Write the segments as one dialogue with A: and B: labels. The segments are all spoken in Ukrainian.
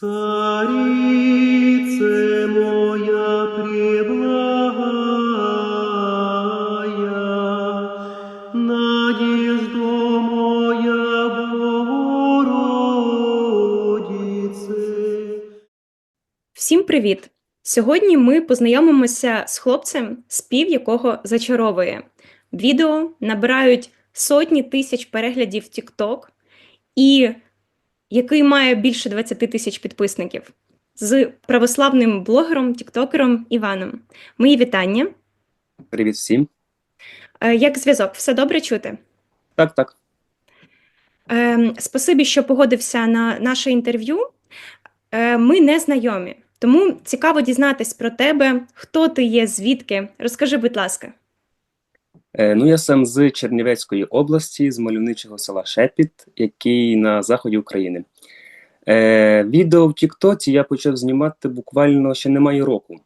A: Царице моя преблагая, надежда моя Богородице.
B: Всім привіт! Сьогодні ми познайомимося з хлопцем, спів якого зачаровує. Відео набирають сотні тисяч переглядів TikTok, і який має більше 20 тисяч підписників з православним блогером, тіктокером Іваном. Мої вітання.
C: Привіт всім.
B: Е, Як зв'язок? Все добре чути?
C: Так, так.
B: Ем, Спасибі, що погодився на наше інтерв'ю. Е, Ми не знайомі, тому цікаво дізнатись про тебе, хто ти є, звідки. Розкажи, будь ласка.
C: Е, ну, я сам з Чернівецької області, з мальовничого села Шепіт, який на заході України. Е, відео в Тіктоці я почав знімати буквально ще немає року.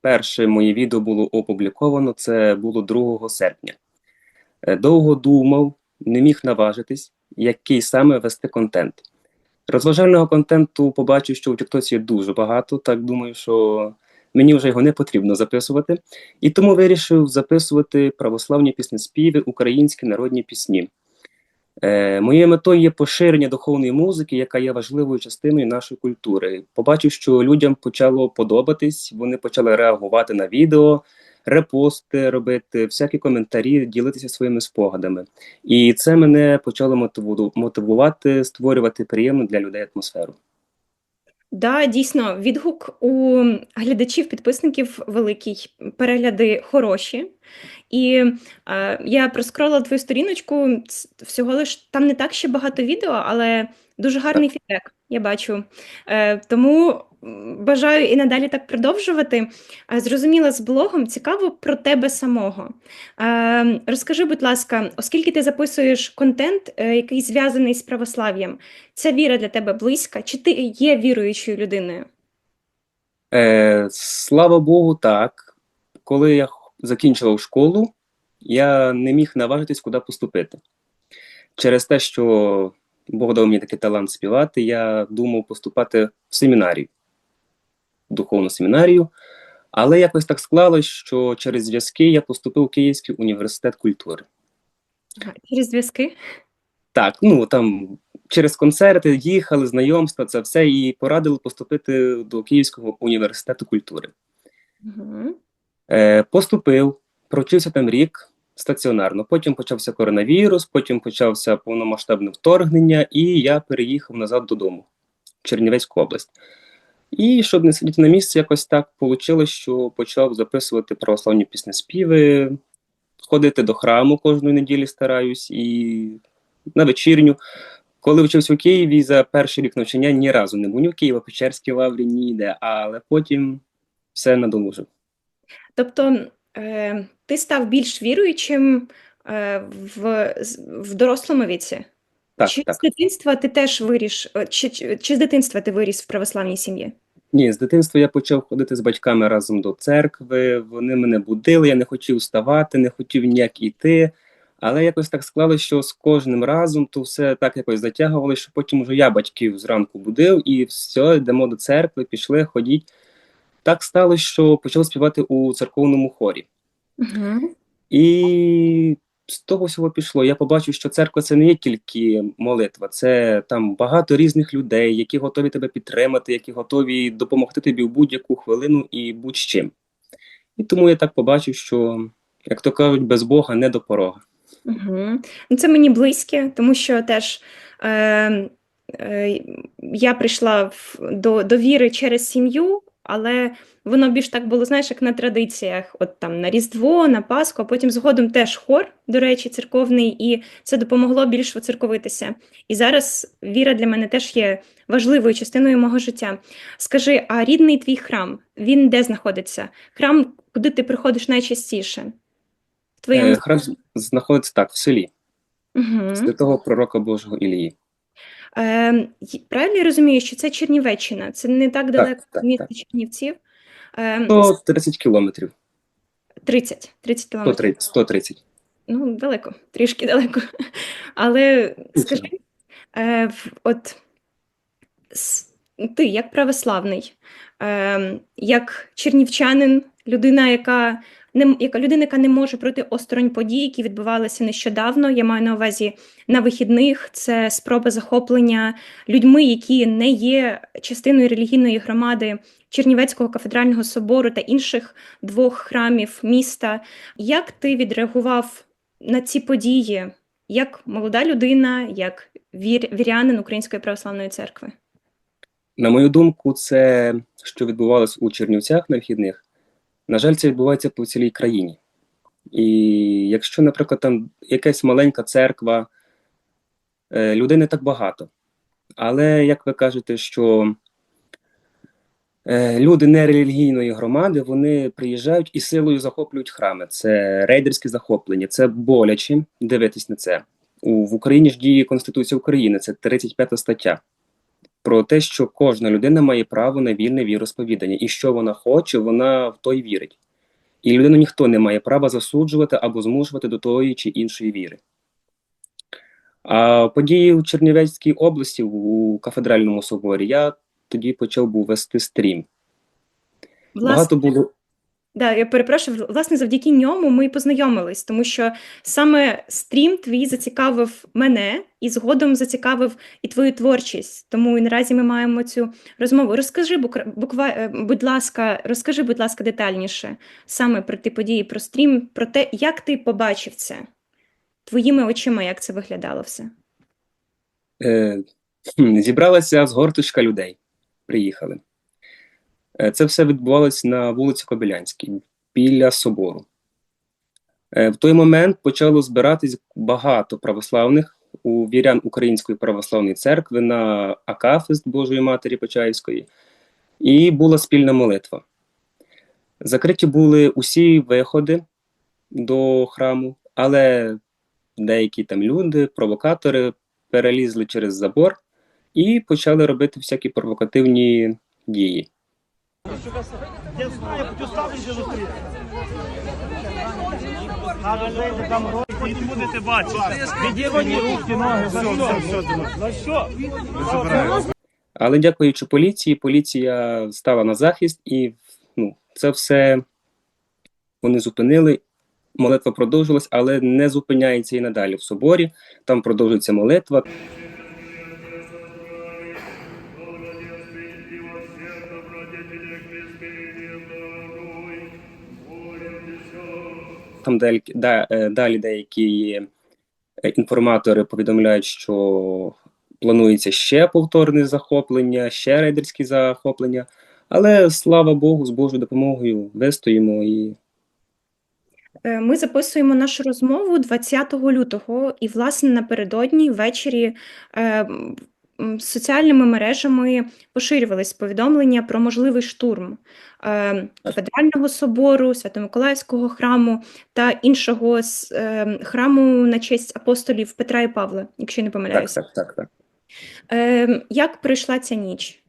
C: Перше моє відео було опубліковано, це було 2 серпня. Е, довго думав, не міг наважитись, який саме вести контент. Розважального контенту побачив, що у Тіктоці дуже багато, так думаю, що мені вже його не потрібно записувати. І тому вирішив записувати православні піснеспіви, українські народні пісні. Е, моєю метою є поширення духовної музики, яка є важливою частиною нашої культури. Побачив, що людям почало подобатись, вони почали реагувати на відео, репости робити, всякі коментарі, ділитися своїми спогадами. І це мене почало мотиву- мотивувати, створювати приємну для людей атмосферу.
B: Да, дійсно, відгук у глядачів, підписників великий, перегляди хороші. І е, я проскролила твою сторіночку, всього лиш там не так ще багато відео, але дуже гарний фідбек, я бачу. Е, тому бажаю і надалі так продовжувати. Е, зрозуміла з блогом, цікаво про тебе самого. Е, розкажи, будь ласка, оскільки ти записуєш контент, е, який зв'язаний з православ'ям, ця віра для тебе близька? Чи ти є віруючою людиною?
C: Е, слава Богу, так. Коли я закінчував школу, я не міг наважитись, куди поступити. Через те, що Бог дав мені такий талант співати, я думав поступати в семінарію, в духовну семінарію. Але якось так склалось, що через зв'язки я поступив у Київський університет культури.
B: Через зв'язки?
C: Так, ну там через концерти їхали, знайомства, це все, і порадили поступити до Київського університету культури.
B: Угу.
C: Е, поступив, провчився там рік стаціонарно. Потім почався коронавірус, потім почався повномасштабне вторгнення, і я переїхав назад додому, в Чернівецьку область. І щоб не сидіти на місці, якось так вийшло, що почав записувати православні піснеспіви, ходити до храму кожної неділі стараюсь і на вечірню. Коли вчився у Києві за перший рік навчання ні разу не був ні в Києво-Печерській лаврі, ніде, але потім все надолужив.
B: Тобто ти став більш віруючим е, в, в дорослому віці?
C: Так,
B: чи
C: так.
B: з дитинства ти теж виріш, е, чи, чи, чи з дитинства ти виріс в православній сім'ї?
C: Ні, з дитинства я почав ходити з батьками разом до церкви. Вони мене будили, я не хотів вставати, не хотів ніяк іти. Але якось так склалося, що з кожним разом то все так якось затягували, що потім уже я батьків зранку будив і все, йдемо до церкви, пішли, ходіть. Так сталося, що почав співати у церковному хорі.
B: Угу.
C: І з того всього пішло. Я побачив, що церква це не є тільки молитва, це там багато різних людей, які готові тебе підтримати, які готові допомогти тобі в будь-яку хвилину і будь-чим. І тому я так побачив, що, як то кажуть, без Бога не до порога.
B: Угу. Ну, це мені близьке, тому що теж е, е, я прийшла в, до, до віри через сім'ю, але воно більш так було, знаєш, як на традиціях, от там на Різдво, на Пасху, а потім згодом теж хор, до речі, церковний, і це допомогло більш воцерковитися. І зараз віра для мене теж є важливою частиною мого життя. Скажи, а рідний твій храм, він де знаходиться? Храм, куди ти приходиш найчастіше? В твоєму
C: Е, Храм знаходиться так, в селі,
B: Угу.
C: святого пророка Божого Ілії.
B: Е, правильно я розумію, що це Чернівеччина, це не так далеко
C: так,
B: від міста
C: так.
B: Чернівців. Е,
C: 130 кілометрів,
B: 30, 30 кілометрів.
C: 130, 130.
B: Ну, далеко, трішки далеко. Але скажи, е, от с- ти, як православний, е, як чернівчанин, людина, яка не яка людина, яка не може пройти осторонь подій, які відбувалися нещодавно. Я маю на увазі на вихідних. Це спроба захоплення людьми, які не є частиною релігійної громади Чернівецького кафедрального собору та інших двох храмів міста. Як ти відреагував на ці події, як молода людина, як вір, вірянин Української православної церкви?
C: На мою думку, це, що відбувалось у Чернівцях на вхідних, на жаль, це відбувається по цілій країні. І якщо, наприклад, там якась маленька церква, е, людей не так багато. Але як ви кажете, що е, люди нерелігійної громади вони приїжджають і силою захоплюють храми. Це рейдерське захоплення, це боляче дивитись на це. У, в Україні ж діє Конституція України, це 35 стаття про те, що кожна людина має право на вільне віросповідання, і що вона хоче, вона в той вірить. І людину ніхто не має права засуджувати або змушувати до тої чи іншої віри. А події у Чернівецькій області у кафедральному соборі я тоді почав був вести стрім.
B: Власне,
C: Багато було
B: Да, я перепрошую, власне, завдяки ньому ми і познайомились, тому що саме стрім твій зацікавив мене і згодом зацікавив і твою творчість. Тому і наразі ми маємо цю розмову. Розкажи, буква, е, будь ласка, розкажи, будь ласка, детальніше саме про ті події, про стрім, про те, як ти побачив це твоїми очима, як це виглядало все.
C: е, зібралася згорточка людей. Приїхали. Е, Це все відбувалося на вулиці Кобилянській, біля собору. Е, В той момент почало збиратись багато православних у вірян Української православної церкви на Акафист Божої Матері Почаївської, і була спільна молитва. Закриті були усі виходи до храму, але деякі там люди, провокатори, перелізли через забор і почали робити всякі провокативні дії.
D: Я знаю, хочу ставлюся зустріти. Там гроші, і будете бачити. Відірвані руки, ноги, за що? За що?
C: Але дякуючи поліції, поліція стала на захист, і ну, це все вони зупинили. Молитва продовжилась, але не зупиняється і надалі в соборі. Там продовжується молитва. Там далі, да, е, деякі е, інформатори повідомляють, що планується ще повторне захоплення, ще рейдерські захоплення. Але слава Богу, з Божою допомогою вистоїмо і
B: Е, Ми записуємо нашу розмову 20 лютого, і, власне, напередодні ввечері соціальними мережами поширювались повідомлення про можливий штурм е, Кафедрального собору, Свято-Миколаївського храму та іншого е, храму на честь апостолів Петра і Павла, якщо не
C: так, так, так, так.
B: Е, Як пройшла ця ніч?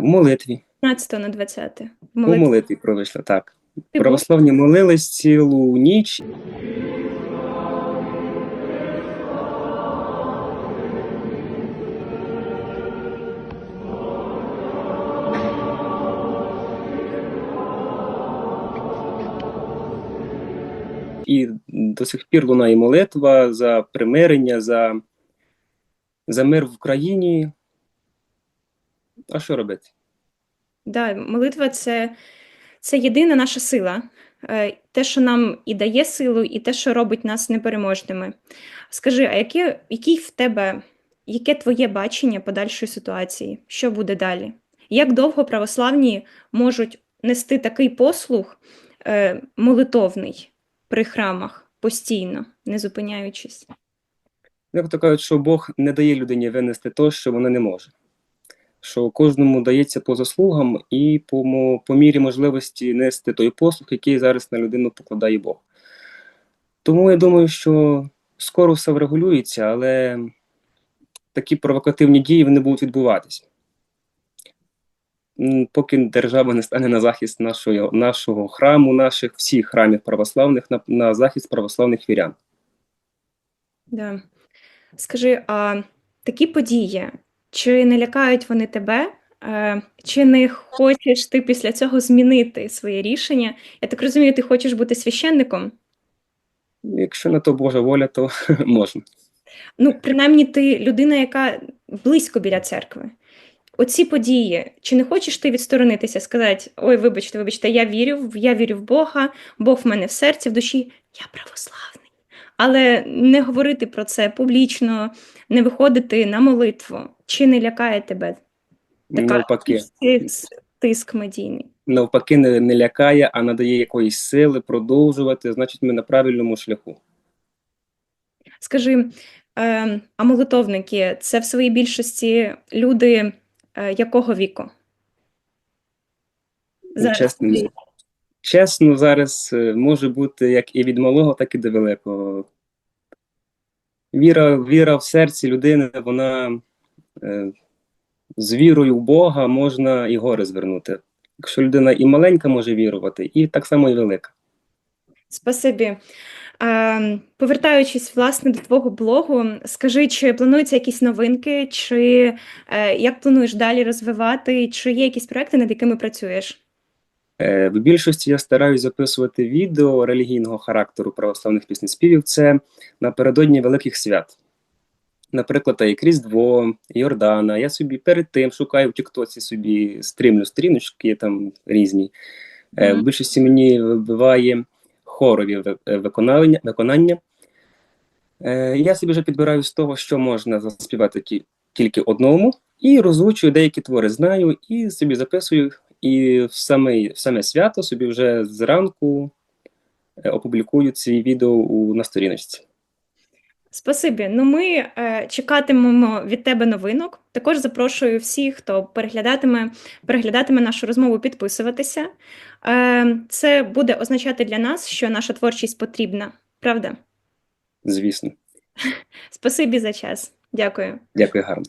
C: Молитві.
B: 15 на 20.
C: По
B: Молитва.
C: молитві пройшла, так.
B: Ти був?
C: Православні молились цілу ніч. І до сих пір лунає молитва за примирення, за, за мир в Україні. А що робити?
B: Да, молитва це, це єдина наша сила. Е, Те, що нам і дає силу, і те, що робить нас непереможними. Скажи, а яке, який в тебе, яке твоє бачення подальшої ситуації? Що буде далі? Як довго православні можуть нести такий послуг е, молитовний при храмах постійно, не зупиняючись?
C: Як то кажуть, що Бог не дає людині винести то, що вона не може. Що кожному дається по заслугам і по, по мірі можливості нести той послуг, який зараз на людину покладає Бог. Тому я думаю, що скоро все врегулюється, але такі провокативні дії вони будуть відбуватися. Поки держава не стане на захист нашої, нашого храму, наших всіх храмів православних, на, на захист православних вірян.
B: Да. Скажи, а такі події, Чи не лякають вони тебе? Е, Чи не хочеш ти після цього змінити своє рішення? Я так розумію, ти хочеш бути священником?
C: Якщо на то Божа воля, то можна.
B: Ну, принаймні, ти людина, яка близько біля церкви. Оці події, чи не хочеш ти відсторонитися, сказати: ой, вибачте, вибачте, я вірю, я вірю в Бога, Бог в мене в серці, в душі, я православний. Але не говорити про це публічно, не виходити на молитву, чи не лякає тебе така
C: Навпаки,
B: тиск медійний?
C: навпаки, не, не лякає, а надає якоїсь сили продовжувати. Значить, ми на правильному шляху.
B: Скажи, е, а молитовники це в своїй більшості люди якого віку? Зараз.
C: Чесно, чесно, зараз е, може бути як і від малого, так і до великого. Віра, віра в серці людини, вона е, з вірою в Бога можна і гори звернути. Якщо людина і маленька може вірувати, і так само і велика.
B: Спасибі. Повертаючись власне до твого блогу, скажи, чи плануються якісь новинки, чи е, як плануєш далі розвивати, чи є якісь проекти, над якими працюєш?
C: Е, В більшості я стараюсь записувати відео релігійного характеру православних піснеспівів. Це напередодні великих свят. Наприклад, та як Різдво, Йордана. Я собі перед тим шукаю в Тіктоці собі стрімлю стріночки там різні. Е, В більшості мені вибиває хорові е, виконання. виконання. Е, Я собі вже підбираю з того, що можна заспівати ті- тільки одному, і розучую деякі твори, знаю, і собі записую. І в саме, в саме свято собі вже зранку е, опублікую ці відео у, на сторіночці.
B: Спасибі. Ну, ми е, чекатимемо від тебе новинок. Також запрошую всіх, хто переглядатиме, переглядатиме нашу розмову, підписуватися. Е, це буде означати для нас, що наша творчість потрібна. Правда?
C: Звісно.
B: Спасибі за час. Дякую.
C: Дякую гарно.